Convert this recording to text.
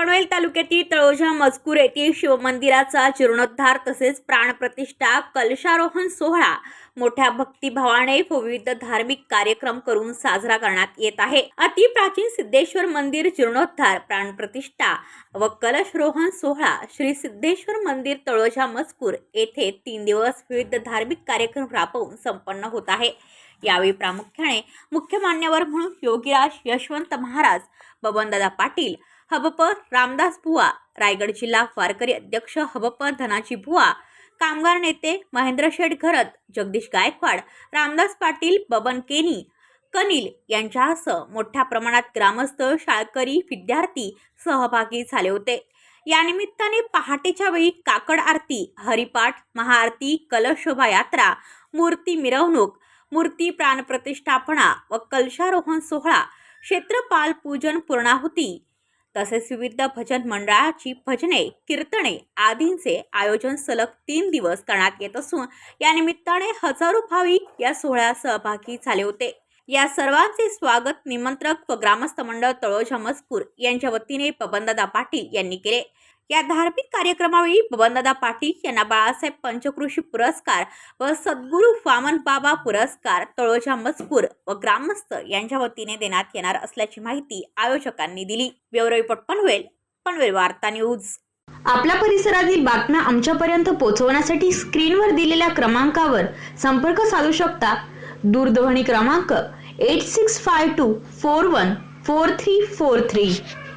पनवेल तालुक्यातील तळोजा मजकूर येथील शिवमंदिराचा जीर्णोद्धार तसेच प्राणप्रतिष्ठा कलशारोहण सोहळा मोठ्या भक्तिभावाने विविध धार्मिक कार्यक्रम करून साजरा करण्यात येत आहे. अतिप्राचीन सिद्धेश्वर मंदिर जीर्णोद्धार प्राणप्रतिष्ठा व कलशरोहण सोहळा श्री सिद्धेश्वर मंदिर तळोजा मजकूर येथे तीन दिवस विविध धार्मिक कार्यक्रम राबवून संपन्न होत आहे. यावेळी प्रामुख्याने मुख्य मान्यवर म्हणून योगीराज यशवंत महाराज बबनदादा पाटील हबप रामदास बुवा रायगड जिल्हा वारकरी अध्यक्ष हबप धनाजी बुवा कामगार नेते महेंद्र शेठ घरत जगदीश गायकवाड रामदास पाटील बबन केनी कनिल यांच्यासह मोठ्या प्रमाणात ग्रामस्थ शाळकरी विद्यार्थी सहभागी झाले होते. या निमित्ताने पहाटेच्या वेळी काकड आरती हरिपाठ महाआरती कलश शोभायात्रा मूर्ती मिरवणूक मूर्ती प्राणप्रतिष्ठापना व कलशारोहण सोहळा क्षेत्रपाल पूजन पूर्णाहुती तसेच विविध भजन मंडळाची भजने कीर्तने आदींचे आयोजन सलग तीन दिवस करण्यात येत असून या निमित्ताने हजारो भाविक या सोहळ्यात सहभागी झाले होते. या सर्वांचे स्वागत निमंत्रक व ग्रामस्थ मंडळ तळोजा मजकूर यांच्या वतीने बबनदादा पाटील यांनी केले. या धार्मिक कार्यक्रमावेळी बबनदादा पाटील यांना बाळासाहेब पंचकृषी पुरस्कार व सद्गुरू वामन बाबा पुरस्कार तळोजा मजकूर व ग्रामस्थ यांच्या वतीने देण्यात येणार असल्याची माहिती आयोजकांनी दिली. ब्युरो रिपोर्ट पनवेल पनवेल वार्ता न्यूज. आपल्या परिसरातील बातम्या आमच्यापर्यंत पोहोचवण्यासाठी स्क्रीनवर दिलेल्या क्रमांकावर संपर्क साधू शकता. दूरध्वनी क्रमांक eight six five two four one four three four three